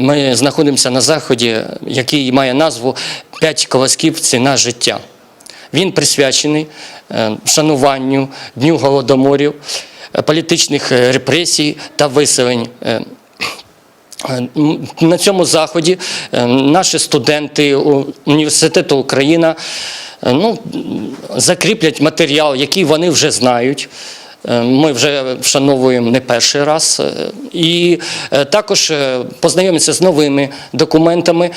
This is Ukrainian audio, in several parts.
Ми знаходимося на заході, який має назву П'ять колосків ціна життя. Він присвячений е, шануванню Дню голодоморів, е, політичних е, репресій та виселень. На цьому заході наші студенти університету Україна ну, закріплять матеріал, який вони вже знають. Е, Ми вже вшановуємо не перший раз. Е, І е, також познайомитися з новими документами,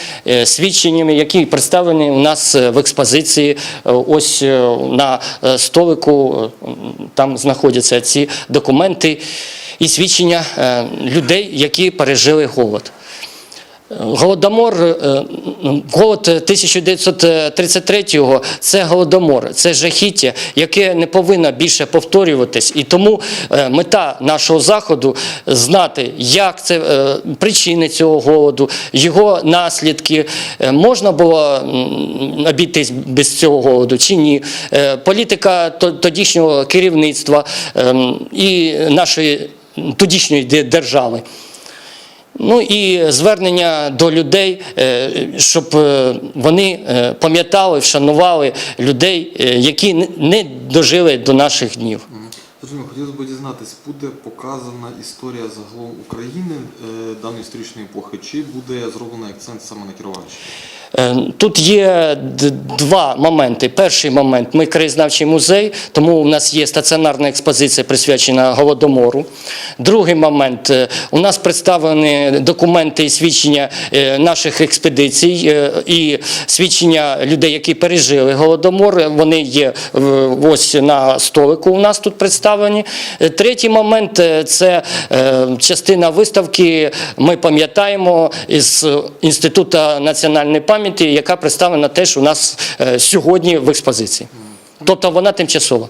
свідченнями, які представлені у нас в експозиції. Ось на столику там знаходяться ці документи і свідчення людей, які пережили голод. Голодомор, е, голод 1933-го – це голодомор, це жахіття, яке не повинно більше повторюватись. І тому е, мета нашого заходу знати, як це е, причини цього голоду, його наслідки. Можна було обійтись без цього голоду чи ні? Політика тодішнього керівництва ем, і нашої тодішньої держави. Ну і звернення до людей, е, щоб е, вони е, пам'ятали, вшанували людей, які не- дожили до наших днів. Хотілося б дізнатись, буде показана історія загалом України даної історичної епохи, чи буде зроблений акцент саме на Кіровоградщині? Е, Тут є два моменти. Перший момент ми краєзнавчий музей, тому у нас є стаціонарна експозиція, присвячена голодомору. Другий момент е, у нас представлені документи і свідчення е, наших експедицій і свідчення людей, які пережили голодомор. Вони є ось на столику. У нас тут представлені. Третій момент це частина виставки. Ми пам'ятаємо із Інституту національної пам'яті, яка представлена теж у нас е, сьогодні в експозиції. Тобто вона тимчасова.